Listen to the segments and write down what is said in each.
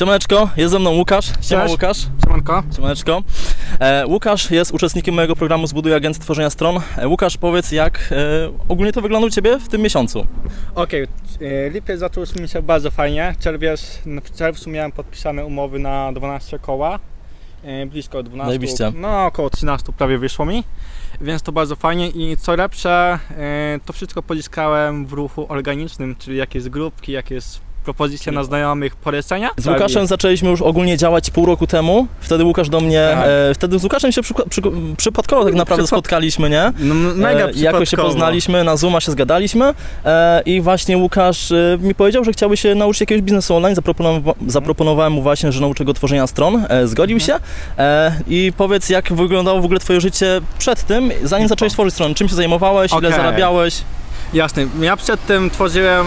Siemaneczko, jest ze mną Łukasz. Siema Cześć. Łukasz. Siemanko. Siemaneczko. E, Łukasz jest uczestnikiem mojego programu Zbuduj Agent Tworzenia Stron. E, Łukasz, powiedz jak e, ogólnie to wygląda u Ciebie w tym miesiącu? Okej, e, lipiec zaczął mi się bardzo fajnie. Czerwiec, w czerwcu miałem podpisane umowy na 12 koła. e, Blisko 12. Zajebiście. No około 13 prawie wyszło mi. Więc to bardzo fajnie i co lepsze, e, to wszystko pozyskałem w ruchu organicznym, czyli jakieś grupki, jakieś propozycje na znajomych, polecenia. Z Łukaszem zaczęliśmy już ogólnie działać pół roku temu. Wtedy Łukasz do mnie, Tak. e, wtedy z Łukaszem się przyku- przy, przypadkowo tak naprawdę Przypad- spotkaliśmy, nie? No, m- mega E, jakoś się przypadkowo. poznaliśmy, na Zooma się zgadaliśmy e, i właśnie Łukasz e, mi powiedział, że chciałby się nauczyć jakiegoś biznesu online. Zaproponowa- zaproponowałem mu właśnie, że nauczę go tworzenia stron. E, zgodził się e, i powiedz, jak wyglądało w ogóle twoje życie przed tym, zanim zacząłeś tworzyć stronę. Czym się zajmowałeś, ile Okej. zarabiałeś? Jasne. Ja przedtem tworzyłem,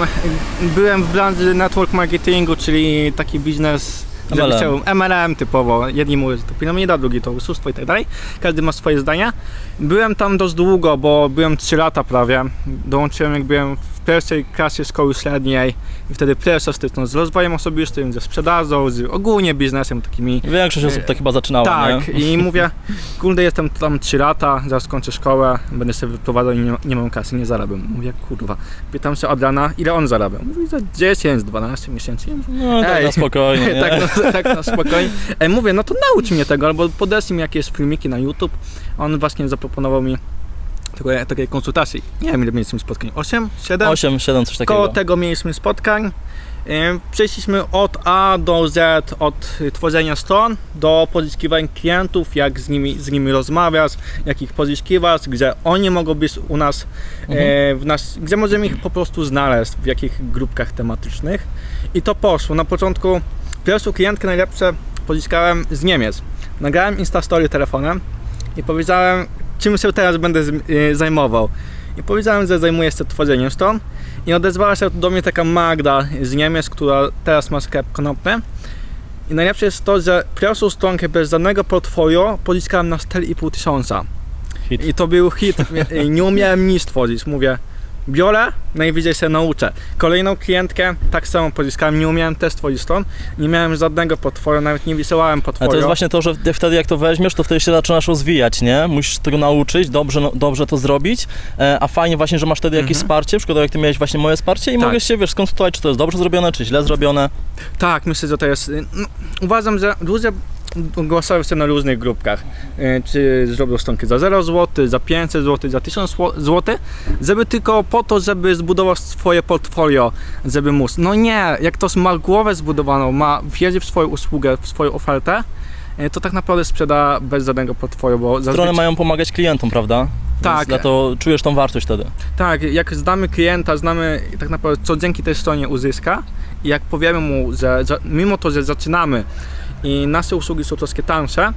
byłem w branży network marketingu, czyli taki biznes, żeby MLM. chciał MLM typowo. Jedni mówią, że to piramida, drugi to oszustwo i tak dalej. Każdy ma swoje zdania. Byłem tam dość długo, bo byłem 3 lata prawie. Dołączyłem jak byłem w pierwszej klasie szkoły średniej i wtedy pierwsza styczność z rozwojem osobistym, ze sprzedażą, z ogólnie biznesem takimi Większość osób tak chyba zaczynała, tak, nie? i mówię, kurde, jestem tam 3 lata, zaraz skończę szkołę, będę sobie wyprowadzał i nie, nie mam kasy, nie zarabiam. Mówię, kurwa, pytam się Adriana, ile on zarabia? Mówi, za 10, 12 miesięcy. Ja mówię, No tak Ej. na spokojnie, nie? tak, no, tak na spokojnie. E, mówię, no to naucz mnie tego, albo podeślij mi jakieś filmiki na YouTube. On właśnie zaproponował mi takiej, takiej konsultacji. Nie wiem, ile mieliśmy spotkań, 8, 7? 8, 7, coś takiego. Koło tego mieliśmy spotkań. Przeszliśmy od A do Z, od tworzenia stron do pozyskiwania klientów, jak z nimi, z nimi rozmawiać, jak ich pozyskiwać, gdzie oni mogą być u nas, Mhm. e, w nas, gdzie możemy ich po prostu znaleźć, w jakich grupkach tematycznych. I to poszło. Na początku pierwszą klientkę najlepsze pozyskałem z Niemiec. Nagrałem Instastory telefonem i powiedziałem, czym się teraz będę y, zajmował. I powiedziałem, że zajmuję się tworzeniem stron. I odezwała się do mnie taka Magda z Niemiec, która teraz ma sklep konopny. I najlepsze jest to, że pierwszą stronkę bez żadnego portfolio pozyskałem na 4,5 tysiąca. Hit. I to był hit. Nie umiałem nic tworzyć. Mówię, biorę, najwyżej się nauczę. Kolejną klientkę tak samo pozyskałem. Nie umiałem też tworzyć stron. Nie miałem żadnego portfolio, nawet nie wysyłałem Ale portfolio. to jest właśnie to, że wtedy jak to weźmiesz, to wtedy się zaczynasz rozwijać, nie? Musisz tego nauczyć, dobrze, no, dobrze to zrobić, e, a fajnie właśnie, że masz wtedy jakieś Mhm. wsparcie, przykładowo jak ty miałeś właśnie moje wsparcie i Tak. mogłeś się, wiesz, skonsultować, czy to jest dobrze zrobione, czy źle zrobione. Tak, myślę, że to jest. No, uważam, że ludzie głosują się na różnych grupkach. E, Czy zrobią stronkę za 0 zł, za 500 zł, za 1000 zł, żeby tylko po to, żeby zbudować swoje portfolio, żeby móc. No nie, jak ktoś ma głowę zbudowaną, ma wierzy w swoją usługę, w swoją ofertę, e, to tak naprawdę sprzeda bez żadnego portfolio, bo Strony zazwyczaj- mają pomagać klientom, prawda? Tak. Więc dlatego czujesz tą wartość wtedy. Tak, jak znamy klienta, znamy tak naprawdę co dzięki tej stronie uzyska i jak powiemy mu, że, że mimo to, że zaczynamy i nasze usługi są troszkę tańsze,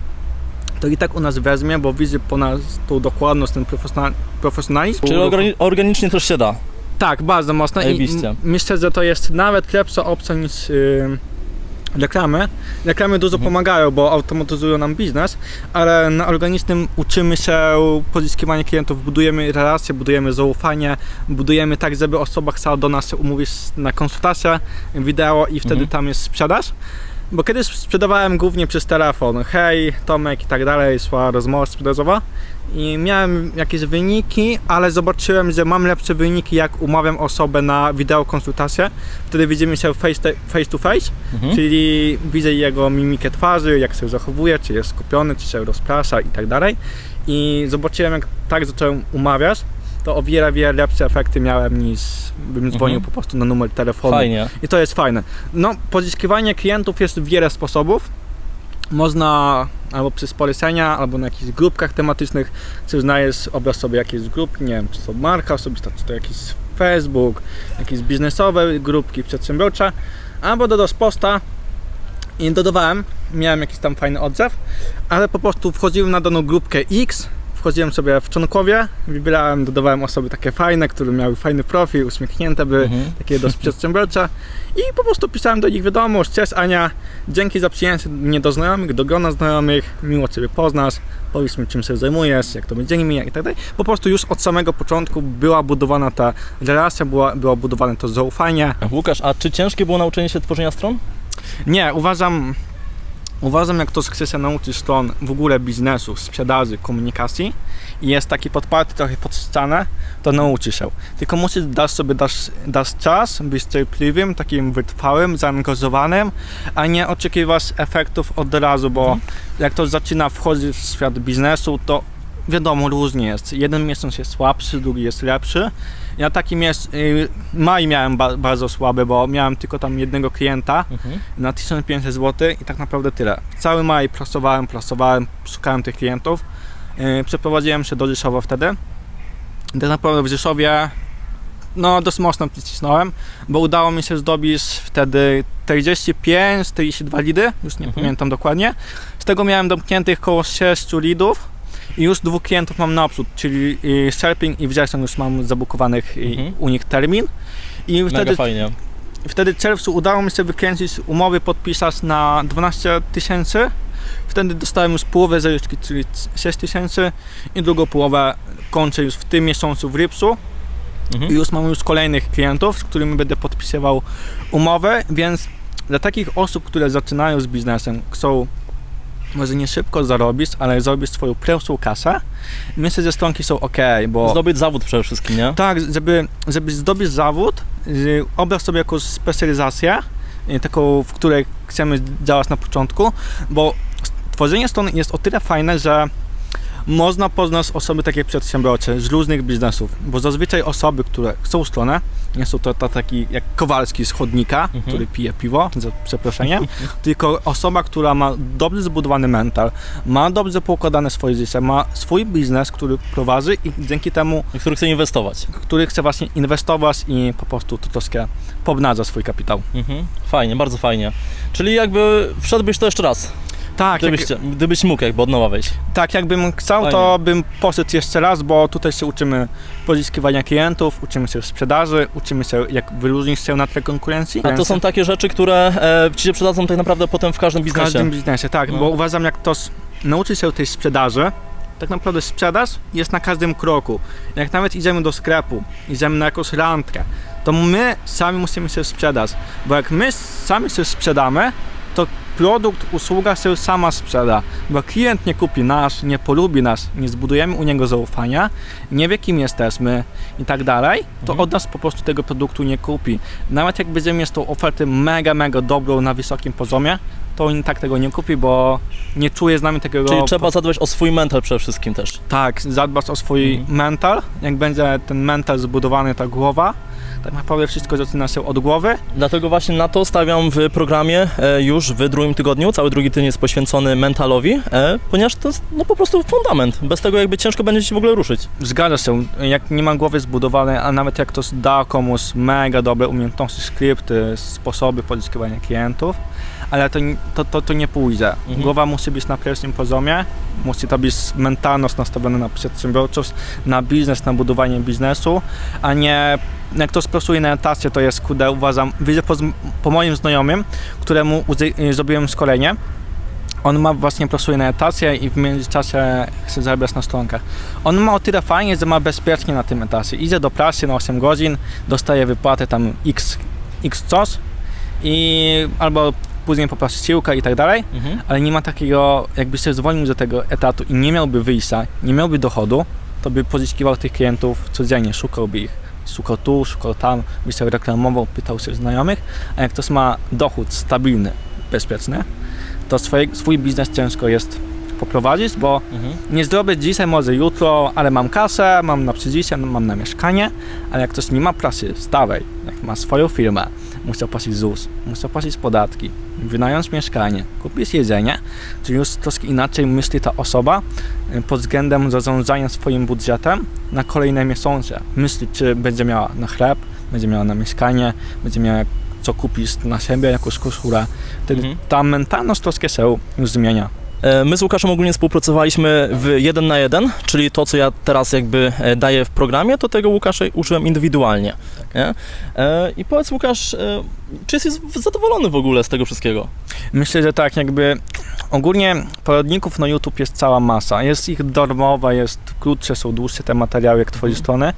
to i tak u nas wezmie, bo widzi po nas tą dokładność, ten profesjonal, profesjonalizm. Czyli organi- organicznie też się da. Tak, bardzo mocno i Zajebiście. m- myślę, że to jest nawet lepsza opcja niż yy, reklamy. Reklamy dużo Mhm. pomagają, bo automatyzują nam biznes, ale na organicznym uczymy się pozyskiwania klientów, budujemy relacje, budujemy zaufanie, budujemy tak, żeby osoba chciała do nas umówić na konsultację wideo i wtedy Mhm. tam jest sprzedaż. Bo kiedyś sprzedawałem głównie przez telefon, hej, Tomek i tak dalej, szła rozmowa sprzedażowa i miałem jakieś wyniki, ale zobaczyłem, że mam lepsze wyniki, jak umawiam osobę na wideokonsultację. Wtedy widzimy się face to face, to face Mhm. czyli widzę jego mimikę twarzy, jak się zachowuje, czy jest skupiony, czy się rozprasza i tak dalej. I zobaczyłem, jak tak zacząłem umawiać, to o wiele, wiele lepsze efekty miałem niż bym dzwonił Mhm. po prostu na numer telefonu. Fajnie. I to jest fajne. No, pozyskiwanie klientów jest wiele sposobów. Można albo przez polecenia, albo na jakichś grupkach tematycznych, czy znajesz obraz sobie jakiejś grupki, nie wiem, czy to marka osobista, czy to jakiś Facebook, jakieś biznesowe grupki przedsiębiorcze, albo dodasz posta i dodawałem, miałem jakiś tam fajny odzew, ale po prostu wchodziłem na daną grupkę X, wchodziłem sobie w członkowie, wybierałem, dodawałem osoby takie fajne, które miały fajny profil, uśmiechnięte były, Mhm. takie dość przedsiębiorcze i po prostu pisałem do nich wiadomość, cześć Ania, dzięki za przyjęcie mnie do znajomych, do grona znajomych, miło Ciebie poznać, powiedz mi czym się zajmujesz, jak to będzie mija i tak dalej. Po prostu już od samego początku była budowana ta relacja, była, było budowane to zaufanie. Łukasz, a czy ciężkie było nauczenie się tworzenia stron? Nie, uważam, uważam jak ktoś chce się nauczyć stron w ogóle biznesu, sprzedaży, komunikacji i jest taki podparty trochę pod ścianę, to nauczy się. Tylko musisz dać sobie dać, dać czas, być cierpliwym, takim wytrwałym, zaangażowanym, a nie oczekiwać efektów od razu, bo Mhm. jak ktoś zaczyna wchodzić w świat biznesu, to wiadomo, różnie jest. Jeden miesiąc jest słabszy, drugi jest lepszy. Ja taki mies- y, maj miałem ba- bardzo słaby, bo miałem tylko tam jednego klienta Mhm. na 1500 zł i tak naprawdę tyle. Cały maj pracowałem, pracowałem, szukałem tych klientów. Yy, przeprowadziłem się do Rzeszowa wtedy. Tak naprawdę w Rzeszowie no dość mocno przycisnąłem, bo udało mi się zdobyć wtedy 45, 42 lidy, już nie Mhm. pamiętam dokładnie. Z tego miałem domkniętych około 6 lidów już dwóch klientów mam naprzód, czyli y, sierpień i wrzesień już mam zabukowanych y, Mhm. u nich termin. I Mega wtedy fajnie. Wtedy w czerwcu udało mi się wykręcić umowy, podpisać na 12 tysięcy. Wtedy dostałem już połowę zaliczki, czyli 6 tysięcy i drugą połowę kończę już w tym miesiącu w lipcu. Mhm. I już mam już kolejnych klientów, z którymi będę podpisywał umowy, więc dla takich osób, które zaczynają z biznesem, chcą może nie szybko zarobić, ale zrobić swoją pierwszą kasę, myślę, że stronki są ok, bo... Zdobyć zawód przede wszystkim, nie? Tak, żeby, żeby zdobyć zawód, y, obrać sobie jakąś specjalizację, y, taką, w której chcemy działać na początku, bo tworzenie strony jest o tyle fajne, że można poznać osoby takie przedsiębiorcze z różnych biznesów, bo zazwyczaj osoby, które chcą stronę, nie są to, to taki jak Kowalski z chodnika, Mhm. który pije piwo, za przeproszeniem, tylko osoba, która ma dobrze zbudowany mental, ma dobrze poukładane swoje życie, ma swój biznes, który prowadzi i dzięki temu Który chce inwestować. który chce właśnie inwestować i po prostu to troszkę pomnaża swój kapitał. Mhm. Fajnie, bardzo fajnie. Czyli jakby wszedłbyś to jeszcze raz, Tak, jak, gdybyś, gdybyś mógł jakby od nowa wejść. tak jakbym chciał, to bym poszedł jeszcze raz, bo tutaj się uczymy pozyskiwania klientów, uczymy się sprzedaży, uczymy się jak wyróżnić się na tle konkurencji. A to są takie rzeczy, które e, ci się przydadzą tak naprawdę potem w każdym w biznesie. każdym biznesie, tak, No. bo uważam jak ktoś nauczy się tej sprzedaży, tak naprawdę sprzedaż jest na każdym kroku. Jak nawet idziemy do sklepu, idziemy na jakąś randkę, to my sami musimy się sprzedać, bo jak my sami się sprzedamy, to produkt, usługa się sama sprzeda, bo klient nie kupi nas, nie polubi nas, nie zbudujemy u niego zaufania, nie wie kim jesteśmy i tak dalej, to Mhm. od nas po prostu tego produktu nie kupi. Nawet jak będziemy mieć tą ofertę mega, mega dobrą na wysokim poziomie, to on tak tego nie kupi, bo nie czuje z nami takiego... Czyli trzeba zadbać o swój mental przede wszystkim też. Tak, zadbać o swój Mhm. mental. Jak będzie ten mental zbudowany, ta głowa, tak naprawdę wszystko zaczyna się od głowy. Dlatego właśnie na to stawiam w programie e, już w drugim tygodniu. Cały drugi tydzień jest poświęcony mentalowi, e, ponieważ to jest no, po prostu fundament. Bez tego jakby ciężko będzie ci w ogóle ruszyć. Zgadza się, jak nie ma głowy zbudowanej, a nawet jak ktoś da komuś mega dobre umiejętności, skrypty, sposoby pozyskiwania klientów, ale to, nie- to, to, to nie pójdzie. Mhm. Głowa musi być na pierwszym poziomie, musi to być mentalność nastawiona na przedsiębiorczość, na biznes, na budowanie biznesu, a nie jak ktoś pracuje na etacie, to jest, kudę, uważam, widzę po, po moim znajomym, któremu uzy- zrobiłem szkolenie, on ma właśnie pracuje na etacie i w międzyczasie chce zarabiać na stronkach. On ma o tyle fajnie, że ma bezpiecznie na tym etacie. Idzie do pracy na 8 godzin, dostaje wypłatę tam x, x coś i albo później poprosi siłkę i tak dalej, Mhm. ale nie ma takiego, jakby się zwolnił do tego etatu i nie miałby wyjścia, nie miałby dochodu, to by pozyskiwał tych klientów codziennie, szukałby ich. Szukał tu, szukał tam, by się reklamował, pytał się znajomych, a jak ktoś ma dochód stabilny, bezpieczny, to swoje, swój biznes ciężko jest poprowadzić, bo Mhm. nie zrobię dzisiaj, może jutro, ale mam kasę, mam na przyjście, mam na mieszkanie, ale jak ktoś nie ma pracy stałej, jak ma swoją firmę, musi opłacić ZUS, musi opłacić podatki, wynająć mieszkanie, kupić jedzenie, czyli już troszkę inaczej myśli ta osoba y, pod względem zarządzania swoim budżetem na kolejne miesiące. Myśli, czy będzie miała na chleb, będzie miała na mieszkanie, będzie miała co kupić na siebie, jakąś koszulę. Wtedy Mhm. ta mentalność troszkę się już zmienia. E, My z Łukaszem ogólnie współpracowaliśmy w jeden na jeden, czyli to, co ja teraz jakby e, daję w programie, to tego Łukasza uczyłem indywidualnie. Nie? E, I powiedz Łukasz, czy jesteś zadowolony w ogóle z tego wszystkiego? Myślę, że tak, jakby ogólnie poradników na YouTube jest cała masa. Jest ich darmowa, jest krótsze, są dłuższe te materiały, jak tworzy Mhm. strony.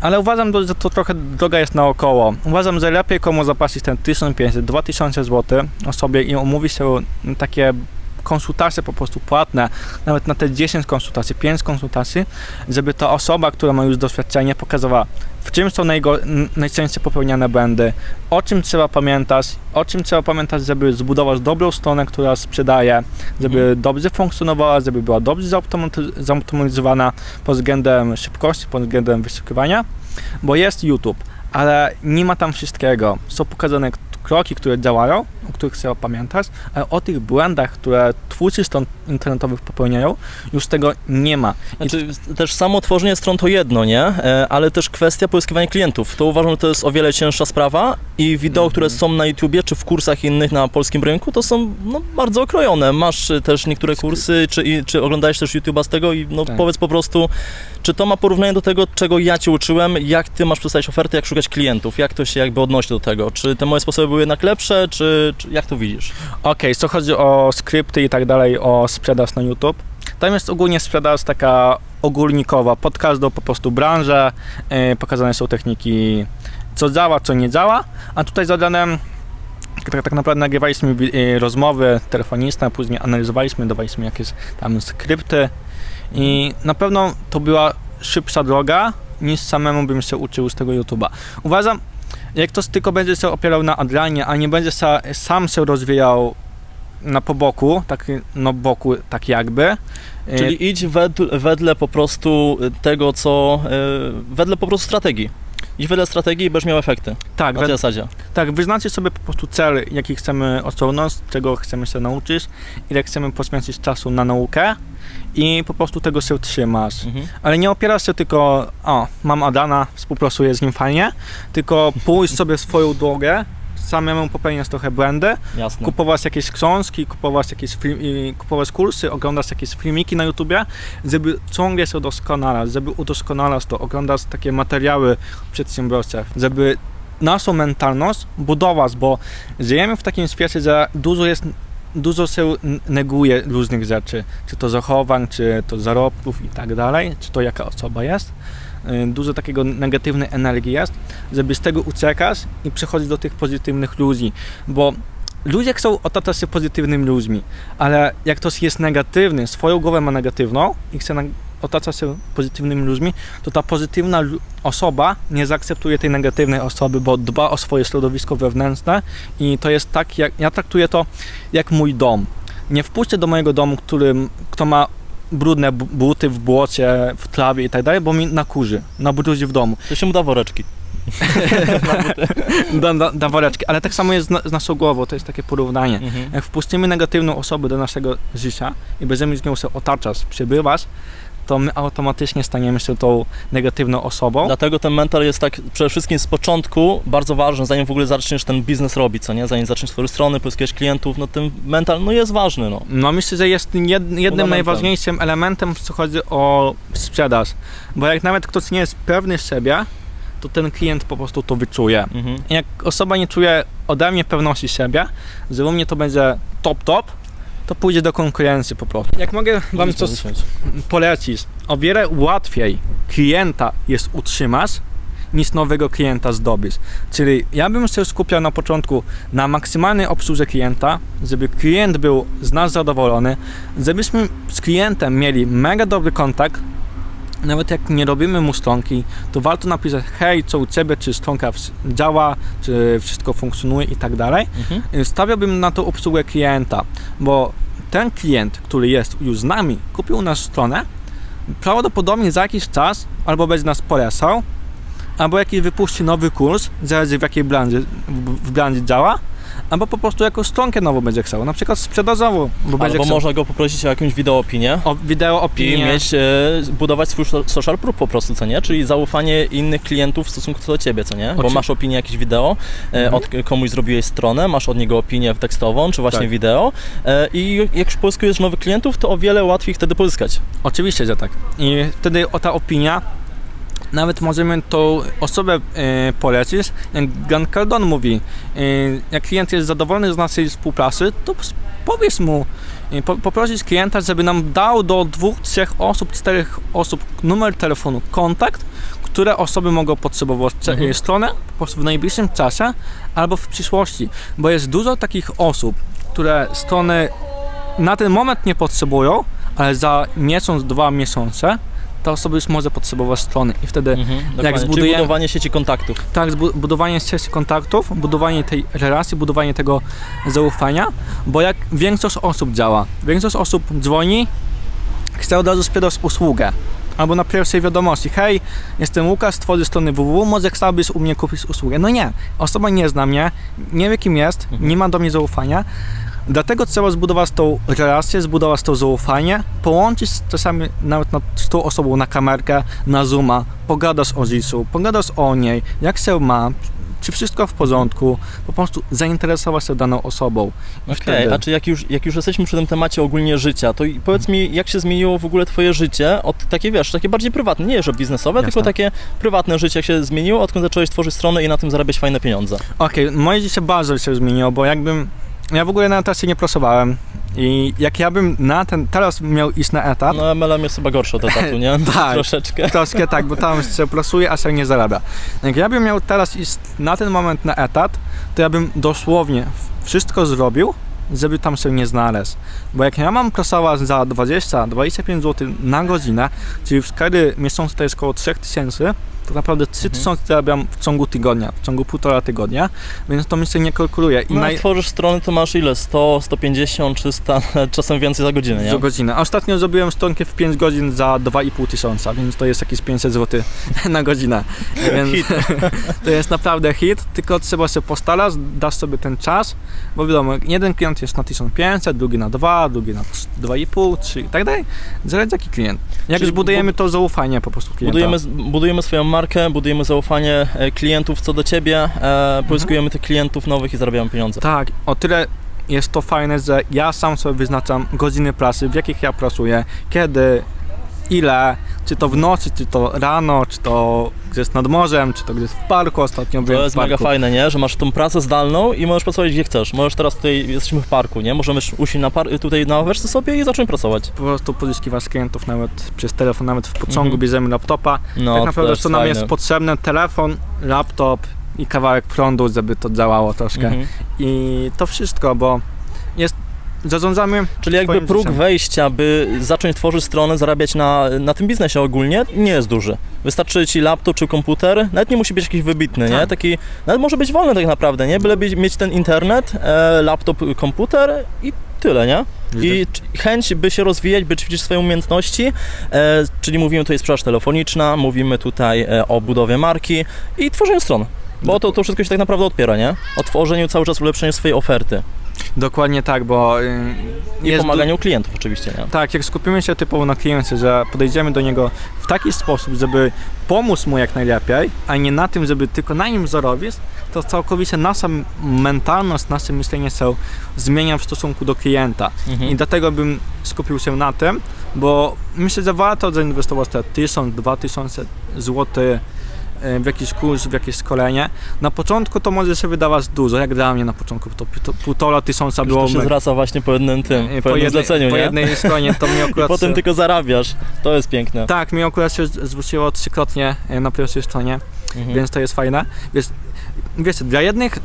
Ale uważam, że to trochę droga jest naokoło. Uważam, że lepiej komu zapłacić ten 1500-2000 zł osobie i umówić się takie konsultacje po prostu płatne, nawet na te 10 konsultacji, 5 konsultacji, żeby ta osoba, która ma już doświadczenie, pokazała, w czym są najczęściej popełniane błędy, o czym trzeba pamiętać, o czym trzeba pamiętać, żeby zbudować dobrą stronę, która sprzedaje, żeby dobrze funkcjonowała, żeby była dobrze zautomatyzowana pod względem szybkości, pod względem wyszukiwania, bo jest YouTube, ale nie ma tam wszystkiego. Są pokazane kroki, które działają, o których trzeba pamiętać, ale o tych błędach, które twórcy stron internetowych popełniają, już tego nie ma. Znaczy, też samo tworzenie stron to jedno, nie? E, Ale też kwestia pozyskiwania klientów. To uważam, że to jest o wiele cięższa sprawa i wideo, Mhm. które są na YouTubie czy w kursach innych na polskim rynku, to są no, bardzo okrojone. Masz y, też niektóre kursy, czy, czy oglądałeś też YouTube'a z tego i no, Tak. powiedz po prostu, czy to ma porównanie do tego, czego ja Cię uczyłem, jak Ty masz przedstawić oferty, jak szukać klientów, jak to się jakby odnosi do tego? Czy te moje sposoby były jednak lepsze, czy, czy jak to widzisz? Okej, co chodzi o skrypty i tak dalej, o sprzedaż na YouTube, tam jest ogólnie sprzedaż taka ogólnikowa, pod każdą po prostu branżę, yy, pokazane są techniki, co działa, co nie działa, a tutaj z Adrianem tak, tak naprawdę nagrywaliśmy yy, rozmowy telefoniczne, później analizowaliśmy, dawaliśmy jakieś tam skrypty. I na pewno to była szybsza droga, niż samemu bym się uczył z tego YouTube'a. Uważam, jak ktoś tylko będzie się opierał na Adrianie, a nie będzie sa, sam się rozwijał na poboku, tak no boku, tak jakby. y, Czyli idź wedle, wedle po prostu tego, co. y, wedle po prostu strategii. Idź wedle strategii i będziesz miał efekty. tak, Na tej zasadzie. tak, wyznacie sobie po prostu cel, jaki chcemy osiągnąć, czego chcemy się nauczyć, ile chcemy poświęcić czasu na naukę i po prostu tego się trzymasz. Mhm. Ale nie opierasz się tylko, o, mam Adana, współpracuję z nim fajnie, tylko pójść sobie swoją drogę, samemu popełniać trochę błędy, Jasne. kupować jakieś książki, kupować jakieś film, kupować kursy, oglądać jakieś filmiki na YouTubie, żeby ciągle się doskonalać, żeby udoskonalać to, oglądać takie materiały przedsiębiorców, żeby naszą mentalność budować, bo żyjemy w takim świecie, że dużo jest dużo się neguje różnych rzeczy, czy to zachowań, czy to zarobków i tak dalej, czy to jaka osoba jest. Y, Dużo takiego negatywnej energii jest, żeby z tego uciekać i przechodzić do tych pozytywnych ludzi, bo ludzie chcą otaczać się pozytywnymi ludźmi, ale jak ktoś jest negatywny, swoją głowę ma negatywną i chce otaczać się pozytywnymi ludźmi, to ta pozytywna osoba nie zaakceptuje tej negatywnej osoby, bo dba o swoje środowisko wewnętrzne i to jest tak, jak ja traktuję to jak mój dom. Nie wpuszczę do mojego domu, którym, kto ma brudne bu- buty w błocie, w trawie i tak dalej, bo mi nakurzy, nabrudzi w domu. To się mu da woreczki. Da woreczki. Ale tak samo jest z, na, z naszą głową, to jest takie porównanie. Mhm. Jak wpuścimy negatywną osobę do naszego życia i będziemy z nią się otaczać, przebywać, to my automatycznie staniemy się tą negatywną osobą. Dlatego ten mental jest tak przede wszystkim z początku bardzo ważny, zanim w ogóle zaczniesz ten biznes robić, co nie? Zanim zaczniesz tworzyć strony, pozyskiwać klientów, no ten mental no jest ważny, no. No myślę, że jest jed, jednym najważniejszym elementem, co chodzi o sprzedaż. Bo jak nawet ktoś nie jest pewny siebie, to ten klient po prostu to wyczuje. Mhm. Jak osoba nie czuje ode mnie pewności siebie, że u mnie to będzie top top, to pójdzie do konkurencji po prostu. Jak mogę wam coś polecić, o wiele łatwiej klienta jest utrzymać, niż nowego klienta zdobyć. Czyli ja bym się skupiał na początku na maksymalnej obsłudze klienta, żeby klient był z nas zadowolony, żebyśmy z klientem mieli mega dobry kontakt, nawet jak nie robimy mu stronki, to warto napisać hej, co u Ciebie, czy stronka działa, czy wszystko funkcjonuje i tak dalej. Mhm. Stawiałbym na to obsługę klienta, bo ten klient, który jest już z nami, kupił naszą stronę, prawdopodobnie za jakiś czas albo będzie nas polecał, albo jakiś wypuści nowy kurs, zależy w jakiej branży, w, w branży działa, albo po prostu jakąś stronkę nową będzie chciał, na przykład sprzedażową, bo będzie Albo chciał można go poprosić o jakąś wideo opinię. o wideo, I opinię. mieć, e, budować swój so- social proof po prostu, co nie? Czyli zaufanie innych klientów w stosunku do ciebie, co nie? Bo Oczy- masz opinię jakieś wideo, e, Mhm. od komuś zrobiłeś stronę, masz od niego opinię tekstową, czy właśnie Tak. wideo e, i jak już pozyskujesz nowych klientów, to o wiele łatwiej wtedy pozyskać. Oczywiście, że tak. I wtedy o ta opinia, nawet możemy tą osobę e, polecić. Jak Grant Cardone mówi, e, jak klient jest zadowolony z naszej współpracy, to powiedz mu, e, po, poprosić klienta, żeby nam dał do dwóch, trzech osób, czterech osób numer telefonu, kontakt, które osoby mogą potrzebować Mhm. stronę po prostu w najbliższym czasie albo w przyszłości, bo jest dużo takich osób, które strony na ten moment nie potrzebują, ale za miesiąc, dwa miesiące ta osoba już może potrzebować strony i wtedy Mhm. Czyli zbudujemy- budowanie sieci kontaktów. tak, budowanie sieci kontaktów, budowanie tej relacji, budowanie tego zaufania, bo jak większość osób działa, większość osób dzwoni, chce od razu sprzedać usługę. Albo na pierwszej wiadomości, hej, jestem Łukasz, tworzę strony www, może chciałbyś u mnie kupić usługę. No nie, osoba nie zna mnie, nie wie kim jest, Mhm. nie ma do mnie zaufania, dlatego trzeba zbudować tą relację, zbudować to zaufanie, połączyć czasami nawet na, z tą osobą na kamerkę, na Zooma, pogadasz o życiu, pogadasz o niej, jak się ma, czy wszystko w porządku, po prostu zainteresować się daną osobą. Okej, wtedy- a czy jak już, jak już jesteśmy przy tym temacie ogólnie życia, to powiedz mi, jak się zmieniło w ogóle twoje życie od takie, wiesz, takie bardziej prywatne, nie że biznesowe, Jasne. tylko takie prywatne życie, jak się zmieniło, odkąd zacząłeś tworzyć stronę i na tym zarabiać fajne pieniądze. Okej, moje życie bardzo się zmieniło, bo jakbym. Ja w ogóle na etacie nie pracowałem. I jak ja bym na ten. Teraz miał iść na etat. No MLM jest chyba gorszy od etatu, nie? Tak. Troszeczkę. Troszkę tak, bo tam się pracuje, a się nie zarabia. Jak ja bym miał teraz iść na ten moment na etat, to ja bym dosłownie wszystko zrobił, żeby tam się nie znaleźć. Bo jak ja mam pracować za 20-25 zł na godzinę, czyli w skali miesiąca to jest około 3000, naprawdę 3000 zarabiam w ciągu tygodnia, w ciągu półtora tygodnia, więc to mi się nie kalkuluje. I No, naj- tworzysz strony, to masz ile? 100, 150, 300, czasem więcej za godzinę, nie? za godzinę. A Ostatnio zrobiłem stronkę w 5 godzin za 2,5 tysiąca, więc to jest jakieś 500 zł na godzinę. Więc Hit. to jest naprawdę hit, tylko trzeba się postarać, dasz sobie ten czas, bo wiadomo, jeden klient jest na 1500, drugi na 2, drugi na 2,5, 3 i tak dalej. Zależy jaki klient. Jak Czyli już budujemy to zaufanie po prostu klienta. Budujemy, budujemy swoją markę, budujemy zaufanie e, klientów co do ciebie, e, pozyskujemy tych klientów nowych i zarabiamy pieniądze. Tak, o tyle jest to fajne, że ja sam sobie wyznaczam godziny pracy, w jakich ja pracuję, kiedy, ile, czy to w nocy, czy to rano, czy to gdzieś nad morzem, czy to gdzieś w parku, ostatnio To byłem jest w parku. mega fajne, nie? Że masz tą pracę zdalną i możesz pracować gdzie chcesz. Możesz teraz tutaj, jesteśmy w parku, nie? Możemy usiąść na par- tutaj na ławeczce sobie i zacząć pracować. Po prostu pozyskiwać klientów nawet przez telefon, nawet w pociągu Mhm. bierzemy laptopa. No, tak to naprawdę co nam jest potrzebne, telefon, laptop i kawałek prądu, żeby to działało troszkę. Mhm. I to wszystko, bo jest, zarządzamy Czyli jakby próg życiem. wejścia, by zacząć tworzyć stronę, zarabiać na, na tym biznesie ogólnie, nie jest duży. Wystarczy ci laptop czy komputer, nawet nie musi być jakiś wybitny, nie? Tak. Taki, nawet może być wolny tak naprawdę, nie? Byle mieć ten internet, e, laptop, komputer i tyle, nie? I chęć, by się rozwijać, by ćwiczyć swoje umiejętności, e, czyli mówimy tutaj sprzedaż telefoniczna, mówimy tutaj e, o budowie marki i tworzeniu stron. Bo to, to wszystko się tak naprawdę odpiera, nie? O tworzeniu cały czas ulepszeniu swojej oferty Dokładnie tak, bo y, i du- pomaganiu klientów oczywiście, nie? Tak, jak skupimy się typowo na kliencie, że podejdziemy do niego w taki sposób, żeby pomóc mu jak najlepiej, a nie na tym, żeby tylko na nim zarobić, to całkowicie nasza mentalność, nasze myślenie się zmienia w stosunku do klienta. Mhm. I dlatego bym skupił się na tym, bo myślę, że warto zainwestować te 1000, 2000 zł w jakiś kurs, w jakieś szkolenie. Na początku to może się wydawać dużo, jak dla mnie na początku to pół- półtora tysiąca było to się zwraca właśnie po jednym tym, E, po, jednym zleceniu, po nie? jednej stronie to mnie I akurat potem się- tylko zarabiasz. To jest piękne. tak, mi akurat się zwróciło trzykrotnie e, na pierwszej stronie, Mhm. więc to jest fajne. Więc, wiecie, dla jednych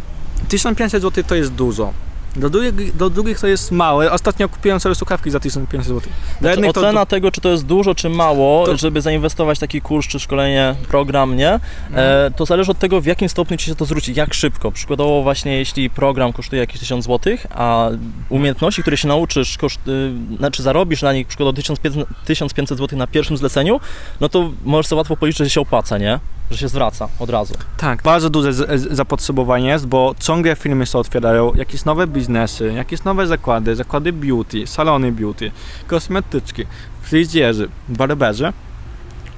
1500 zł to jest dużo. Do drugich, do drugich to jest małe. Ostatnio kupiłem sobie słuchawki za 1500 zł. Dla Znaczy, to, ocena tego, czy to jest dużo, czy mało, To- żeby zainwestować w taki kurs, czy szkolenie, program, nie? E, to zależy od tego, w jakim stopniu ci się to zwróci, jak szybko. Przykładowo właśnie, jeśli program kosztuje jakieś 1000 zł, a umiejętności, które się nauczysz, koszt, y, znaczy zarobisz na nich przykładowo 1500 1500 zł na pierwszym zleceniu, no to możesz sobie łatwo policzyć, że się opłaca, nie? Że się zwraca od razu. Tak, bardzo duże z, z, zapotrzebowanie jest, bo ciągle firmy się otwierają, jakieś nowe biznesy, jakieś nowe zakłady, zakłady beauty, salony beauty, kosmetyczki, fryzjerzy, barberzy.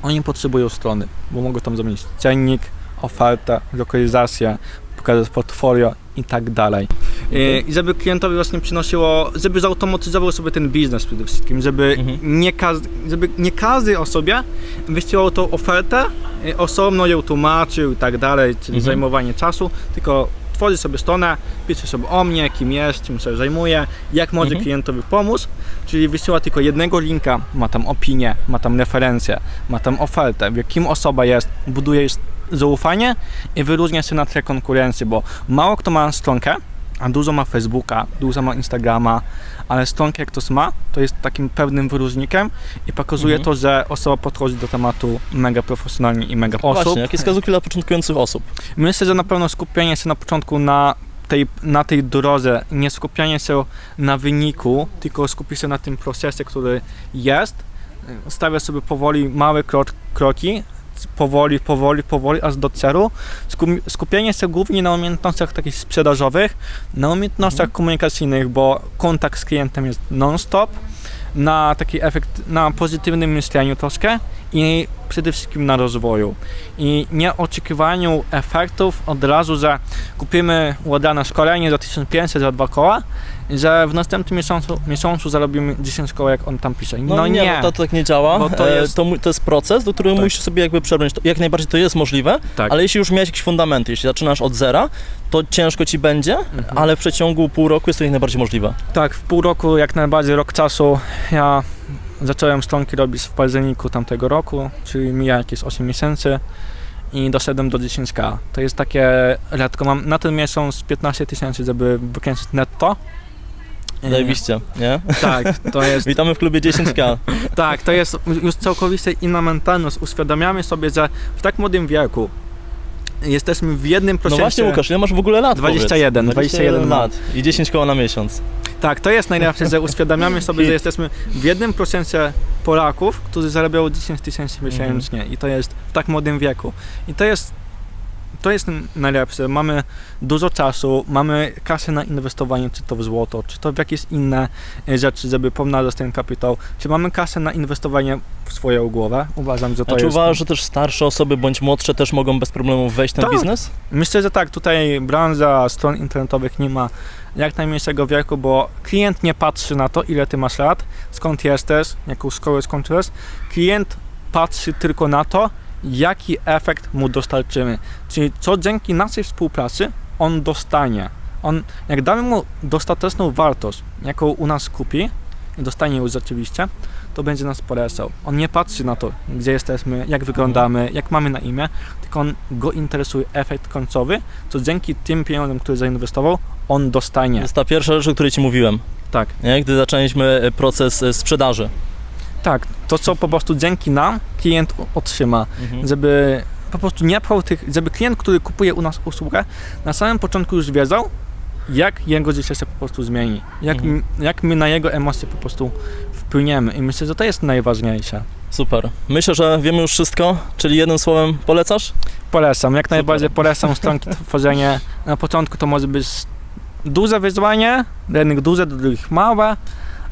Oni potrzebują strony, bo mogą tam zamienić cennik, ofertę, lokalizację, pokazać portfolio i tak dalej. I, I żeby klientowi właśnie przynosiło, żeby zautomatyzował sobie ten biznes przede wszystkim, żeby, Mhm. nie, każ, żeby nie każdy osobie wysyłał tą ofertę, y, osobno ją tłumaczył i tak dalej, czyli Mhm. zajmowanie czasu, tylko tworzy sobie stronę, pisze sobie o mnie, kim jest, czym się zajmuje, jak może Mhm. klientowi pomóc, czyli wysyła tylko jednego linka, ma tam opinię, ma tam referencję, ma tam ofertę, wie kim osoba jest, buduje zaufanie i wyróżnia się na tle konkurencji, bo mało kto ma stronkę, a dużo ma Facebooka, dużo ma Instagrama, ale stronkę jak ktoś ma, to jest takim pewnym wyróżnikiem i pokazuje Mhm. to, że osoba podchodzi do tematu mega profesjonalnie i mega osób. Właśnie, jakie wskazówki dla początkujących osób? Myślę, że na pewno skupienie się na początku na tej, na tej drodze, nie skupianie się na wyniku, tylko skupienie się na tym procesie, który jest. Stawia sobie powoli małe krok, kroki, powoli, powoli, powoli, aż do celu. Skupienie się głównie na umiejętnościach takich sprzedażowych, na umiejętnościach Mhm. komunikacyjnych, bo kontakt z klientem jest non-stop, na taki efekt, na pozytywnym myśleniu troszkę i przede wszystkim na rozwoju. I nie oczekiwaniu efektów od razu, że kupimy ładane szkolenie za 1500 za dwa koła, że w następnym miesiącu, miesiącu zarobimy 10 koła, jak on tam pisze. No, nie. No, to, to tak nie działa. Bo to E, jest- to, to jest proces, do którego Tak. musisz sobie jakby przebrnąć. Jak najbardziej to jest możliwe, Tak. ale jeśli już miałeś jakieś fundamenty, jeśli zaczynasz od zera, to ciężko ci będzie, Mhm. ale w przeciągu pół roku jest to jak najbardziej możliwe. Tak, w pół roku, jak najbardziej rok czasu. Ja zacząłem stronki robić w październiku tamtego roku, czyli mija jakieś 8 miesięcy i doszedłem do 10k. To jest takie rzadko. Mam na ten miesiąc 15 tysięcy, żeby wykręcić netto. Zajebiście, nie? Tak, to jest, Witamy w klubie 10K. tak, to jest już całkowicie inna mentalność. Uświadamiamy sobie, że w tak młodym wieku jesteśmy w jednym No procencie. właśnie Łukasz, ile masz w ogóle lat? 21, powiedz? 21 mam. lat i 10 koła na miesiąc. Tak, to jest najlepsze, że uświadamiamy sobie, że jesteśmy w jednym procencie Polaków, którzy zarabiają 10 tysięcy miesięcznie i to jest w tak młodym wieku. I to jest to jest najlepsze. Mamy dużo czasu, mamy kasę na inwestowanie, czy to w złoto, czy to w jakieś inne e, rzeczy, żeby pomnażać ten kapitał. Czy mamy kasę na inwestowanie w swoją głowę? Uważam, że to A czy jest... uważasz, że też starsze osoby bądź młodsze też mogą bez problemu wejść w ten Tak. biznes? Myślę, że tak, tutaj branża stron internetowych nie ma jak najmniejszego wieku, bo klient nie patrzy na to, ile ty masz lat, skąd jesteś, jaką szkołę skończyłeś. Klient patrzy tylko na to, jaki efekt mu dostarczymy. Czyli co dzięki naszej współpracy on dostanie. On, jak damy mu dostateczną wartość, jaką u nas kupi, i dostanie już rzeczywiście, to będzie nas polecał. On nie patrzy na to, gdzie jesteśmy, jak wyglądamy, jak mamy na imię, tylko on go interesuje efekt końcowy, co dzięki tym pieniądzom, które zainwestował, on To dostanie. jest ta pierwsza rzecz, o której Ci mówiłem, Tak, nie? gdy zaczęliśmy e, proces e, sprzedaży. Tak. To, co po prostu dzięki nam klient otrzyma, Mhm. żeby po prostu nie pchał tych, żeby klient, który kupuje u nas usługę, na samym początku już wiedział, jak jego życie się po prostu zmieni, jak, Mhm. jak my na jego emocje po prostu wpłyniemy i myślę, że to jest najważniejsze. Super. Myślę, że wiemy już wszystko, czyli jednym słowem polecasz? Polecam, jak najbardziej polecam stronki tworzenie. Na początku to może być duże wyzwanie, dla jednych duże, dla drugich małe,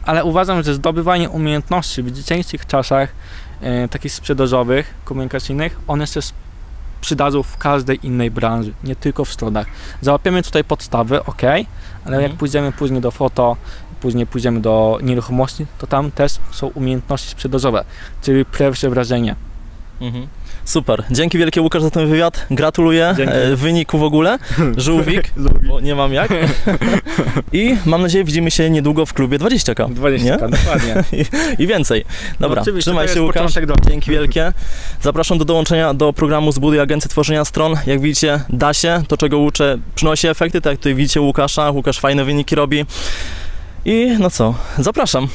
ale uważam, że zdobywanie umiejętności w dzisiejszych czasach, e, takich sprzedażowych, komunikacyjnych, one się przydadzą w każdej innej branży, nie tylko w stronach. Załapiemy tutaj podstawy, ok, ale jak Mhm. pójdziemy później do foto, później pójdziemy do nieruchomości, to tam też są umiejętności sprzedażowe, czyli pierwsze wrażenie. Mhm. Super. Dzięki wielkie Łukasz za ten wywiad. Gratuluję e, wyniku w ogóle. Żółwik, bo nie mam jak. I mam nadzieję widzimy się niedługo w klubie 20K. 20, Nie? dokładnie. I więcej. Dobra, Oczywiście, trzymaj się Łukasz. Dzięki wielkie. Zapraszam do dołączenia do programu Zbuduj Agencję Tworzenia Stron. Jak widzicie, da się. To, czego uczę, przynosi efekty. Tak jak tutaj widzicie Łukasza. Łukasz fajne wyniki robi. I no co, zapraszam.